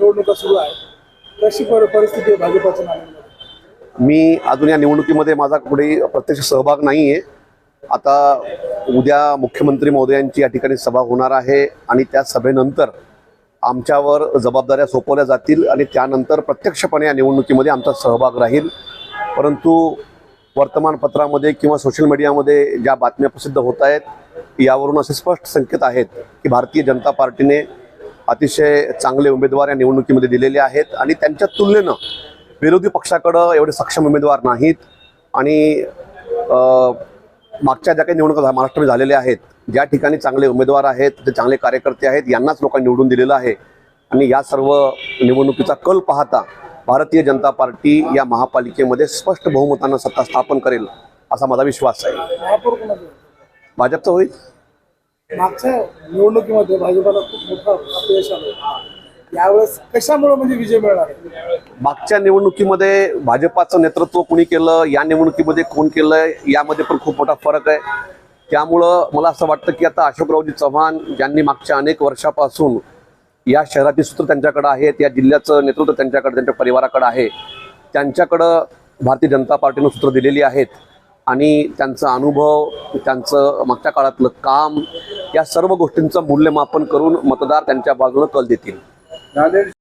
निवडणुका सुरू आहे कशी परिस्थिती आहे भाजपाच्या मी अजून या निवडणुकीमध्ये माझा कुठेही प्रत्यक्ष सहभाग नाही आहे आता उद्या मुख्यमंत्री महोदयांची या ठिकाणी सभा होणार आहे आणि त्या सभेनंतर आमच्यावर जबाबदाऱ्या सोपवल्या जातील आणि त्यानंतर प्रत्यक्षपणे या निवडणुकीमध्ये आमचा सहभाग राहील. परंतु वर्तमानपत्रामध्ये किंवा सोशल मीडियामध्ये ज्या बातम्या प्रसिद्ध होत आहेत यावरून असे स्पष्ट संकेत आहेत की भारतीय जनता पार्टीने अतिशय चांगले उमेदवार या निवडणुकीमध्ये दिलेले आहेत आणि त्यांच्या तुलनेनं विरोधी पक्षाकडं एवढे सक्षम उमेदवार नाहीत. आणि मागच्या ज्या काही निवडणुका महाराष्ट्रामध्ये झालेल्या आहेत ज्या ठिकाणी चांगले उमेदवार आहेत ते चांगले कार्यकर्ते आहेत यांनाच लोकांनी निवडून दिलेलं आहे. आणि या सर्व निवडणुकीचा कल पाहता भारतीय जनता पार्टी या महापालिकेमध्ये स्पष्ट बहुमतानं सत्ता स्थापन करेल असा माझा विश्वास आहे? भाजपचं होईल? मागच्या निवडणुकीमध्ये भाजपाला खूप मोठं अपयश आलं. यावेळेस कशामुळे म्हणजे विजय मिळणार? मागच्या निवडणुकीमध्ये भाजपाचं नेतृत्व कोणी केलं या निवडणुकीमध्ये कोण केलंय यामध्ये पण खूप मोठा फरक आहे. त्यामुळं मला असं वाटतं की आता अशोकरावजी चव्हाण ज्यांनी मागच्या अनेक वर्षापासून या शहरातील सूत्र त्यांच्याकडे आहेत या जिल्ह्याचं नेतृत्व त्यांच्याकडे त्यांच्या परिवाराकडे आहे त्यांच्याकडं भारतीय जनता पार्टीनं सूत्र दिलेली आहेत. आणि त्यांचा अनुभव त्यांचं मागच्या काळातलं काम या सर्व गोष्टींचं मूल्यमापन करून मतदार त्यांच्या बाजूनं कल देतील.